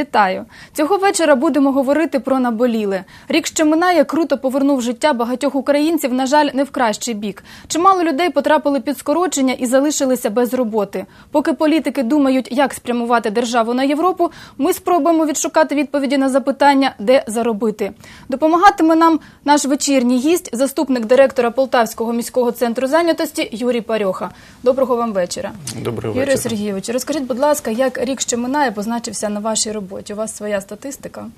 Вітаю! Цього вечора будемо говорити про наболіле. Рік, що минає, круто повернув життя багатьох українців, на жаль, не в кращий бік. Чимало людей потрапили під скорочення і залишилися без роботи. Поки політики думають, як спрямувати державу на Європу, ми спробуємо відшукати відповіді на запитання, де заробити. Допомагатиме нам наш вечірній гість, заступник директора Полтавського міського центру зайнятості Юрій Парьоха. Доброго вам вечора. Доброго вечора. Сергійовичу, розкажіть, будь ласка, як рік, що минає, позначився на вашій роботі? У вас своя статистика?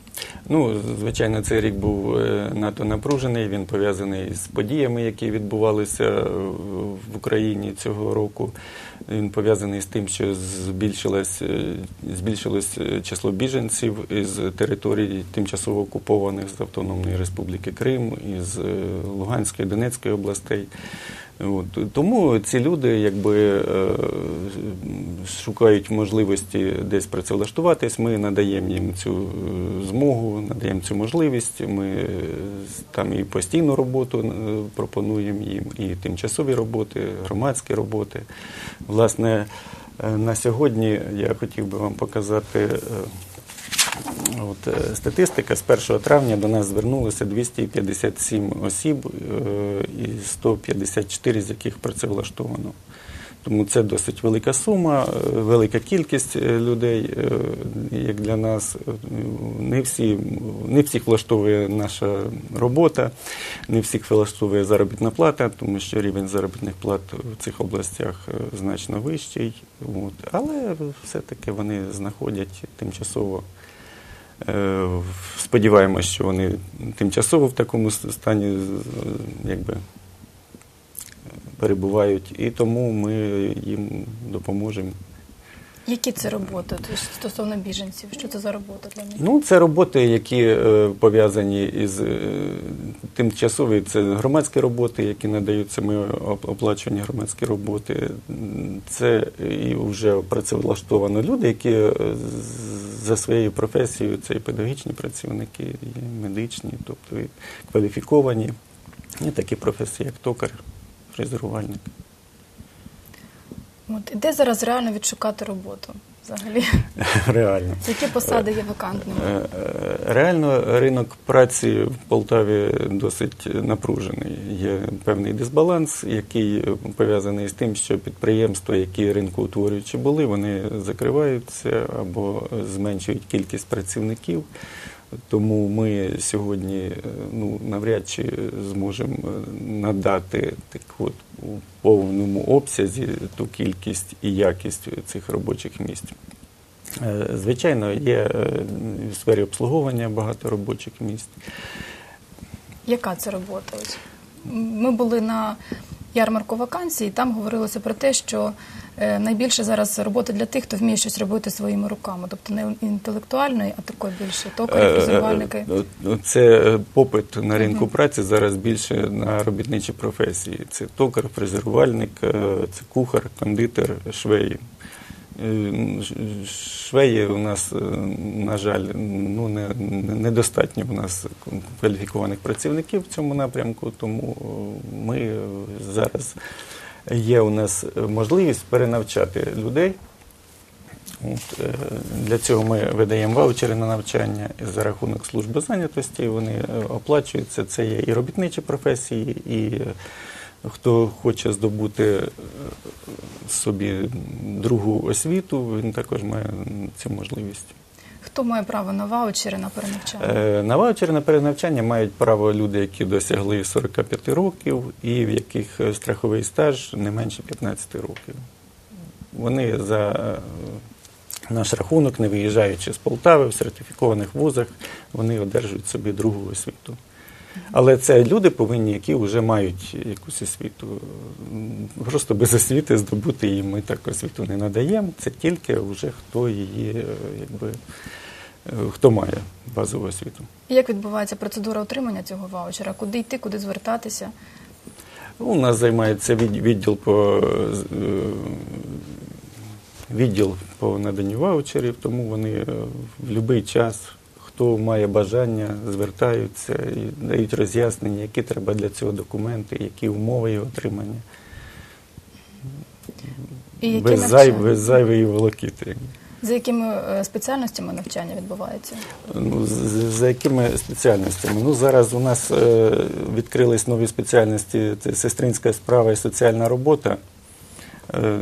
Ну, звичайно, цей рік був е, надто напружений. Він пов'язаний з подіями, які відбувалися в Україні цього року. Він пов'язаний з тим, що збільшилось, е, збільшилось е, число біженців із територій тимчасово окупованих з Автономної Республіки Крим, із Луганської, Донецької областей. От. Тому ці люди якби е, шукають можливості десь працевлаштуватись. Ми надаємо їм цю е, змогу, надаємо цю можливість. Ми е, там і постійну роботу пропонуємо їм, і тимчасові роботи, громадські роботи. Власне, на сьогодні я хотів би вам показати. От, е, статистика з 1 травня до нас звернулося 257 осіб, е, і 154 з яких працевлаштовано. Тому це досить велика сума, е, велика кількість людей, як для нас. Не, всі, не всіх влаштовує наша робота, не всіх влаштовує заробітна плата, тому що рівень заробітних плат в цих областях значно вищий. От. Але все-таки вони знаходять тимчасово Сподіваємось, що вони тимчасово в такому стані якби, перебувають, і тому ми їм допоможемо. Які це роботи тобто, стосовно біженців? Що це за робота для них? Ну, це роботи, які е, пов'язані із е, тимчасові, це громадські роботи, які надаються, ми оп- оплачувані громадські роботи. Це і вже працевлаштовані люди, які е, за своєю професією це і педагогічні працівники, і медичні, тобто і кваліфіковані, і такі професії, як токар, фрезерувальник. От і де зараз реально відшукати роботу? Взагалі, Реально. які посади є вакантними? Е, е, Реально ринок праці в Полтаві досить напружений. Є певний дисбаланс, який пов'язаний з тим, що підприємства, які ринкоутворюючі були, вони закриваються або зменшують кількість працівників. Тому ми сьогодні е, ну, навряд чи зможемо е, надати так от, у повному обсязі ту кількість і якість цих робочих місць. Е, Звичайно, є в сфері обслуговування багато робочих місць. Яка це робота? Ми були на ярмарку вакансій, і там говорилося про те, що найбільше зараз роботи для тих, хто вміє щось робити своїми руками, тобто не інтелектуальної, а такої більше токарі, Е, фрезерувальники. е, е, Це е, попит на ринку праці зараз більше на робітничі професії. Це токар, фрезерувальник, е, це кухар, кондитер, швеї. Е, Швеї у нас, е, на жаль, ну, не, не- недостатньо у нас кваліфікованих працівників в цьому напрямку, тому е, ми е, зараз є у нас можливість перенавчати людей. От, е, для цього ми видаємо ваучери на навчання за рахунок служби зайнятості. Вони е, оплачуються. Це є і робітничі професії, і е, хто хоче здобути е, собі другу освіту, він також має цю можливість. Хто має право на ваучери на перенавчання? Е, На ваучери на перенавчання мають право люди, які досягли 45 років і в яких е, страховий стаж не менше 15 років. Вони за е, наш рахунок, не виїжджаючи з Полтави в сертифікованих вузах, вони одержують собі другу освіту. Але це люди повинні, які вже мають якусь освіту. Просто без освіти здобути їм ми так освіту не надаємо. Це тільки вже хто її, якби, хто має базову освіту. Як відбувається процедура отримання цього ваучера? Куди йти, куди звертатися? У нас займається відділ по е, відділ по наданню ваучерів, тому вони е, в будь-який час, хто має бажання, звертаються і дають роз'яснення, які треба для цього документи, які умови його отримання. І які Без, зайв, без зайвої волокіти. За якими е, спеціальностями навчання відбувається? Ну, за якими спеціальностями? Ну, зараз у нас е, відкрились нові спеціальності це сестринська справа і соціальна робота. Е,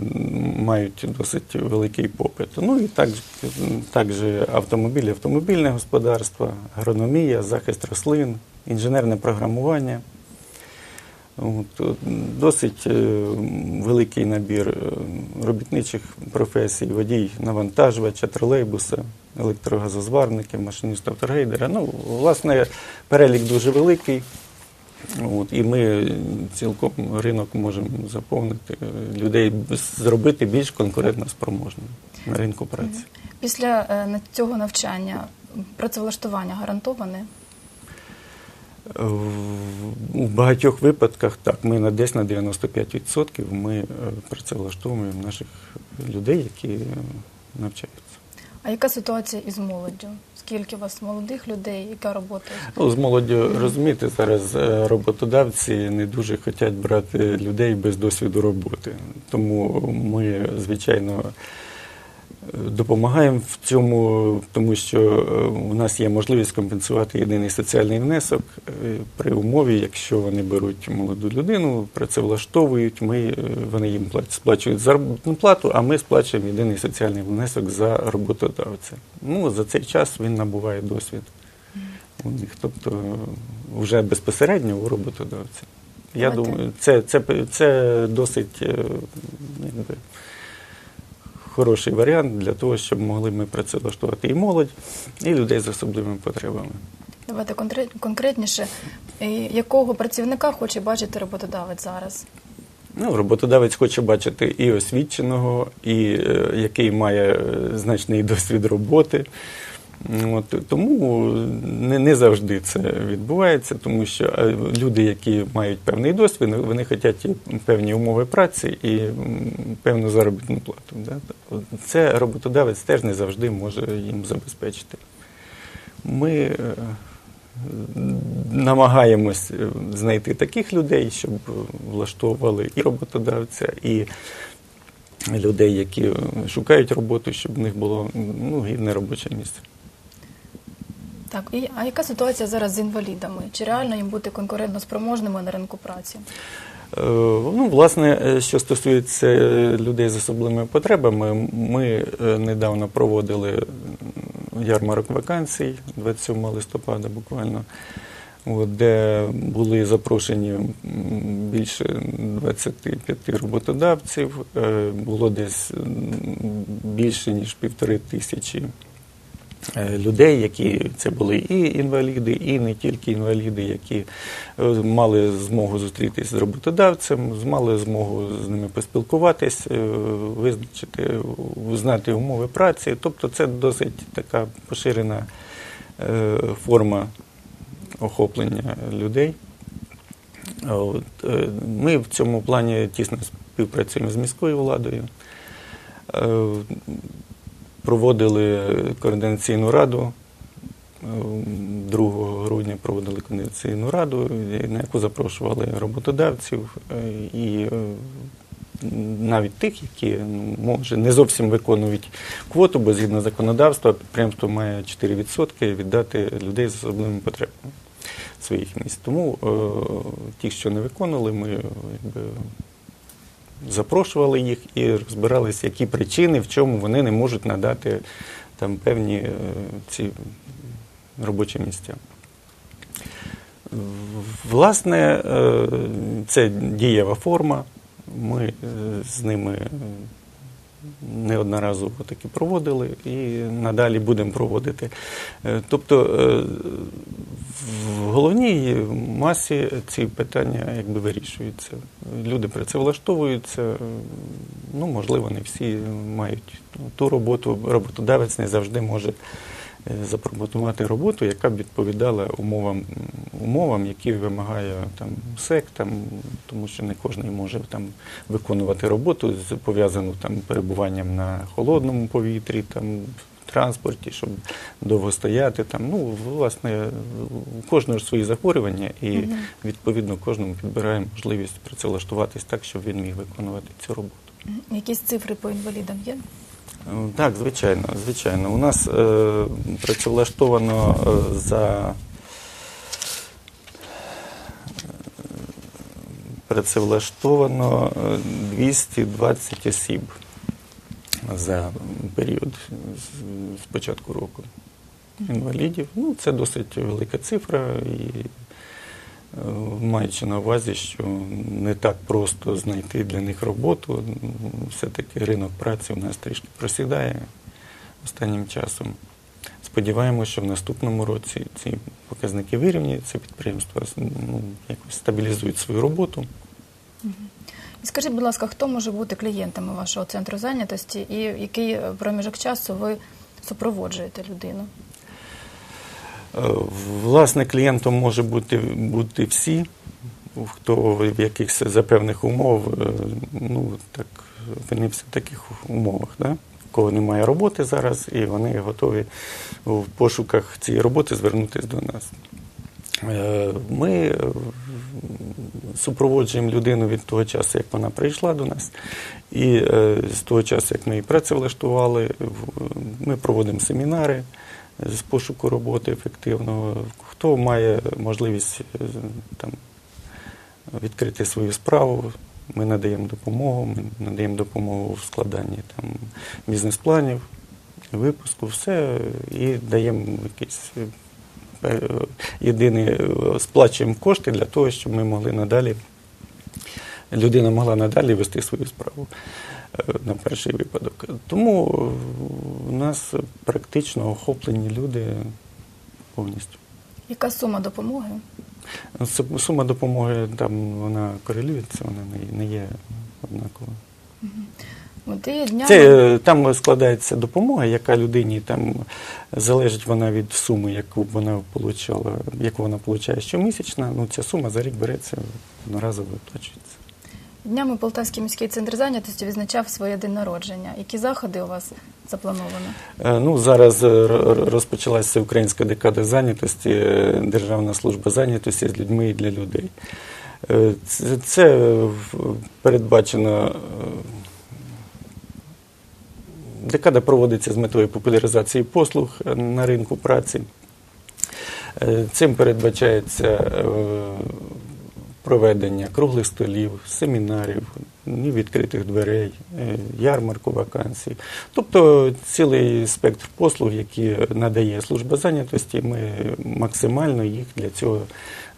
мають досить великий попит. Ну і так, також автомобілі, автомобільне господарство, агрономія, захист рослин, інженерне програмування. От, досить е, великий набір е, робітничих професій, водій навантажувача, тролейбуса, електрогазозварники, машиніст автогрейдера. Ну, власне, перелік дуже великий. От, і ми цілком ринок можемо заповнити, е, людей зробити більш конкурентно спроможним на ринку праці. Після цього навчання працевлаштування гарантоване? У багатьох випадках так, ми на десь на 95% ми е, працевлаштовуємо наших людей, які навчаються. А яка ситуація із молоддю? Скільки у вас молодих людей, яка робота? Ну, з молоддю розумієте, зараз е, роботодавці не дуже хочуть брати людей без досвіду роботи. Тому ми, звичайно, допомагаємо в цьому, тому що е, у нас є можливість компенсувати єдиний соціальний внесок е, при умові, якщо вони беруть молоду людину, працевлаштовують, ми, е, вони їм сплачують заробітну плату, а ми сплачуємо єдиний соціальний внесок за роботодавця. Ну, за цей час він набуває досвід у них, тобто вже безпосередньо у роботодавця. Я думаю, це, це, це досить е, якби, хороший варіант для того, щоб могли ми працевлаштувати і молодь, і людей з особливими потребами. Давайте конкретніше, якого працівника хоче бачити роботодавець зараз? Ну, роботодавець хоче бачити і освіченого, і е, який має е, значний досвід роботи. От, тому не, не завжди це відбувається, тому що е, люди, які мають певний досвід, вони хочуть певні умови праці і певну заробітну плату. Да? Це роботодавець теж не завжди може їм забезпечити. Ми е, намагаємось е, знайти таких людей, щоб е, влаштовували і роботодавця, і людей, які е, шукають роботу, щоб в них було ну, гідне робоче місце. Так, і а яка ситуація зараз з інвалідами? Чи реально їм бути конкурентно спроможними на ринку праці? Е, Ну, власне, е, що стосується е, людей з особливими потребами, ми недавно проводили ярмарок вакансій 27 листопада буквально, де були запрошені більше 25 роботодавців, було десь більше ніж півтори тисячі людей, які це були і інваліди, і не тільки інваліди, які е, мали змогу зустрітися з роботодавцем, мали змогу з ними поспілкуватись, е, визначити, узнати умови праці. Тобто це досить така поширена е, форма охоплення людей. Е, Ми в цьому плані тісно співпрацюємо з міською владою. Проводили координаційну раду. е, 2 грудня проводили координаційну раду, на яку запрошували роботодавців і е, навіть тих, які ну, може не зовсім виконують квоту, бо згідно законодавства підприємство має 4% віддати людей з особливими потребами своїх місць. Тому е, ті, що не виконували, ми е, якби, запрошували їх і розбиралися, які причини, в чому вони не можуть надати там певні е, ці робочі місця. Власне, е, це дієва форма. Ми е, з ними неодноразово таки проводили і надалі будемо проводити. Е, Тобто е, в головній масі ці питання якби вирішуються. Люди працевлаштовуються, ну можливо, не всі мають ту роботу. Роботодавець не завжди може запропонувати роботу, яка б відповідала умовам, умовам, які вимагає там СЕК, там, тому що не кожен може там виконувати роботу пов'язану там перебуванням на холодному повітрі, там в транспорті, щоб довго стояти. Там ну власне у кожного ж свої захворювання, і відповідно кожному підбираємо можливість працевлаштуватись так, щоб він міг виконувати цю роботу. Якісь цифри по інвалідам є? Так, звичайно, звичайно. У нас е, працевлаштовано е, за працевлаштовано е, 220 осіб за період з, початку року. Інвалідів. Ну, це досить велика цифра, і е, маючи на увазі, що не так просто знайти для них роботу, все-таки ринок праці у нас трішки просідає останнім часом. Сподіваємося, що в наступному році ці показники вирівняються, підприємства ну, якось стабілізують свою роботу. І скажіть, будь ласка, хто може бути клієнтами вашого центру зайнятості і який проміжок часу ви супроводжуєте людину? Е, Власне, клієнтом може бути, бути всі, хто в якихось за певних умов е, ну, так, опинився в таких умовах. Да? Кого немає роботи зараз, і вони готові в пошуках цієї роботи звернутися до нас. Е, Ми супроводжуємо людину від того часу, як вона прийшла до нас, і з того часу, як ми її працевлаштували, ми проводимо семінари з пошуку роботи ефективного. Хто має можливість е, там, відкрити свою справу, ми надаємо допомогу, ми надаємо допомогу в складанні там, бізнес-планів, випуску, все, і даємо якісь е, е, єдині сплачуємо кошти для того, щоб ми могли надалі, людина могла надалі вести свою справу на перший випадок. Тому нас практично охоплені люди повністю. Яка сума допомоги? Сума допомоги там вона корелюється, вона не- є однаковою. От і. Це е, там складається допомога, яка людині там залежить вона від суми, яку вона получала, яку вона получає щомісячно. Ну ця сума за рік береться одноразово виплачується. Днями Полтавський міський центр зайнятості відзначав своє день народження. Які заходи у вас заплановано? Е, Ну зараз е, розпочалася українська декада зайнятості, е, Державна служба зайнятості з людьми і для людей. Це, передбачено. Декада проводиться з метою популяризації послуг на ринку праці. Цим передбачається проведення круглих столів, семінарів, відкритих дверей, е, ярмарку вакансій. Тобто цілий спектр послуг, які надає служба зайнятості, ми максимально їх для цього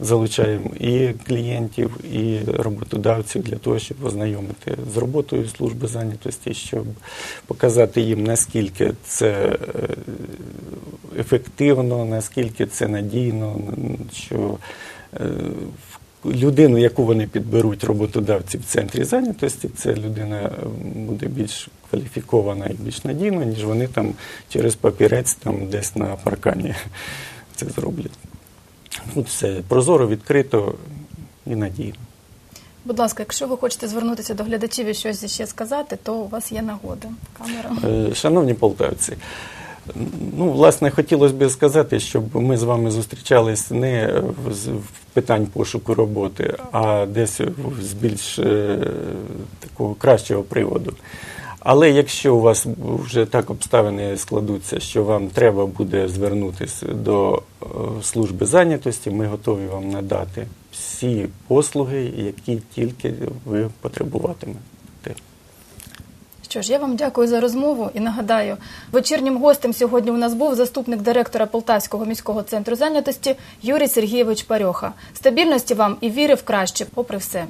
залучаємо і клієнтів, і роботодавців для того, щоб ознайомити з роботою служби зайнятості, щоб показати їм, наскільки це е, ефективно, наскільки це надійно, що е, в- людину, яку вони підберуть роботодавці в центрі зайнятості, це людина е, буде більш кваліфікована і більш надійна, ніж вони там через папірець там десь на паркані це зроблять. Тут все прозоро, відкрито і надійно. Будь ласка, якщо ви хочете звернутися до глядачів і щось ще сказати, то у вас є нагода. Камера. Е, Шановні полтавці, ну, власне, хотілося б сказати, щоб ми з вами зустрічались не в, питань пошуку роботи, а десь з більш е, такого кращого приводу. Але якщо у вас вже так обставини складуться, що вам треба буде звернутися до е, служби зайнятості, ми готові вам надати всі послуги, які тільки ви потребуватимете. Що ж, я вам дякую за розмову і нагадаю, вечірнім гостем сьогодні у нас був заступник директора Полтавського міського центру зайнятості Юрій Сергійович Парьоха. Стабільності вам і віри в краще, попри все.